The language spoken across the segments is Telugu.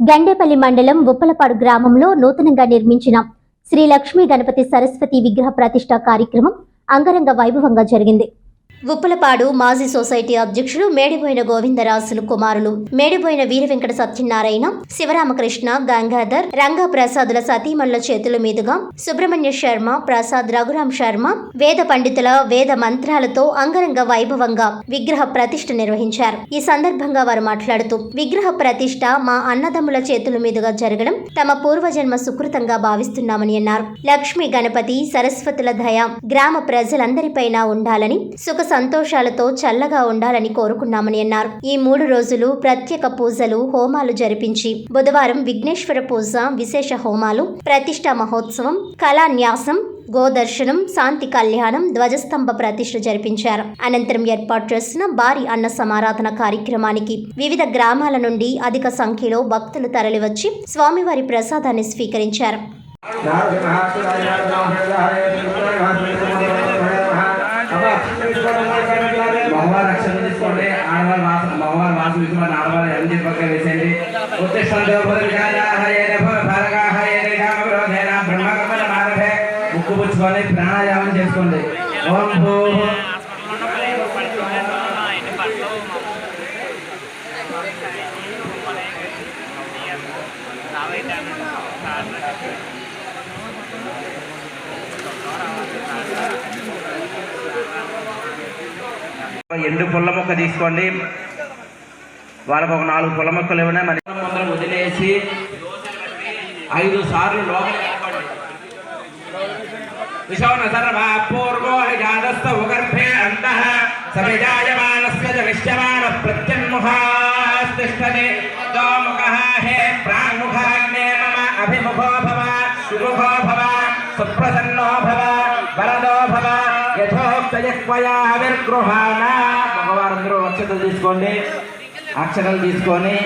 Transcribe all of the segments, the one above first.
గండేపల్లి మండలం ఉప్పలపాడు గ్రామంలో నూతనంగా నిర్మించిన శ్రీ లక్ష్మీ గణపతి సరస్వతి విగ్రహ ప్రతిష్ట కార్యక్రమం అంగరంగ వైభవంగా జరిగింది. ఉప్పలపాడు మాజీ సొసైటీ అధ్యక్షులు మేడిపోయిన గోవిందరాజులు కుమారులు. మేడిపోయిన వీర వెంకట సత్యనారాయణ శివరామకృష్ణ గంగాధర్ రంగా ప్రసాదుల సతీమణుల చేతుల మీదుగా సుబ్రహ్మణ్య శర్మ ప్రసాద్ రఘురాం శర్మ వేద పండితుల వేద మంత్రాలతో అంగరంగ వైభవంగా విగ్రహ ప్రతిష్ఠ నిర్వహించారు. ఈ సందర్భంగా వారు మాట్లాడుతూ విగ్రహ ప్రతిష్ఠ మా అన్నదమ్ముల చేతుల మీదుగా జరగడం తమ పూర్వజన్మ సుకృతంగా భావిస్తున్నామని అన్నారు. లక్ష్మీ గణపతి సరస్వతుల దయ గ్రామ ప్రజలందరిపైన ఉండాలని సుఖ సంతోషాలతో చల్లగా ఉండాలని కోరుకున్నామని అన్నారు ఈ మూడు రోజులు ప్రత్యేక పూజలు హోమాలు జరిపించి బుధవారం విఘ్నేశ్వర పూజ విశేష హోమాలు ప్రతిష్ట మహోత్సవం కళాన్యాసం గోదర్శనం శాంతి కళ్యాణం ధ్వజస్తంభ ప్రతిష్ఠ జరిపించారు అనంతరం ఏర్పాటు చేసిన భారీ అన్న సమారాధన కార్యక్రమానికి వివిధ గ్రామాల నుండి అధిక సంఖ్యలో భక్తులు తరలివచ్చి స్వామివారి ప్రసాదాన్ని స్వీకరించారు మగవారు రక్షణ తీసుకోండి. ఆడవారు వాస మగవారు వాసన తీసుకోండి ఆడవారు ఎన్ని పక్కన వేసేయండి. ముక్కు పుచ్చుకొని ప్రాణాయామం చేసుకోండి. ఓం భూ ఎండు పుల్ల మొక్క తీసుకోండి. వాళ్ళకు ఒక నాలుగు పుల్ల మొక్కలు ఇవ్వండి. మరి వదిలేసి ఐదు సార్లు లోపల విశౌన సర్వా పూర్వో జాతస్థ ఉగర్భే అంతః సవిజాయమానస్య చ విశ్యమాన ప్రత్యన్ముఖాస్తిష్టని దోముఖః హే ప్రాంగుఖాగ్నే మమ అభిముఖో భవ సుముఖో భవ సుప్రసన్నో భవ. మగవారందరూ అక్షతలు తీసుకోండి. అక్షతలు తీసుకొని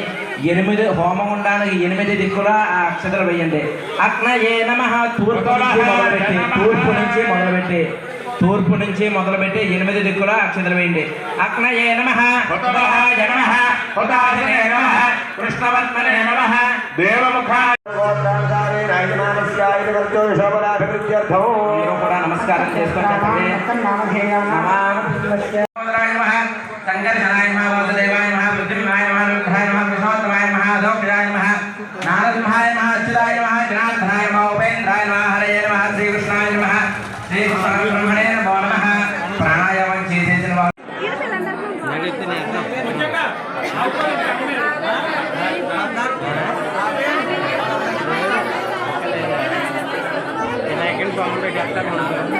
ఎనిమిది హోమం ఉండడానికి ఎనిమిది దిక్కుల ఆ అక్షతలు వేయండి. అగ్నయే నమ. తూర్పు నుంచి మొదలుపెట్టి తూర్పు నుంచి మొదలుపెట్టి తూర్పు నుంచి మొదలుపెట్టి ఎనిమిది దిక్కుల అక్షతలు వేయండి. అగ్నయే నమ. హుతాయ నమ. దేవముఖాయ నమస్కారం చేసుకొని చెప్పండి నమాయ నమః సంకర్షణాయ నమః వాసుదేవాయ నమః పృథ్వీమాయ నమః రుద్రాయ నమః విశ్వోత్తమాయ నమః అధోక్షజాయ నమః నారసింహాయ నమః అచ్యుతాయ నమః జనార్దనాయ నమః ఉపేంద్రాయ నమః హరయే నమః శ్రీకృష్ణాయ నమః శ్రీకృష్ణ బ్రహ్మణే నమో నమః ప్రాణాయామం చేసేసిన వారు వినాయకుని బొమ్మ పెట్టేస్తారు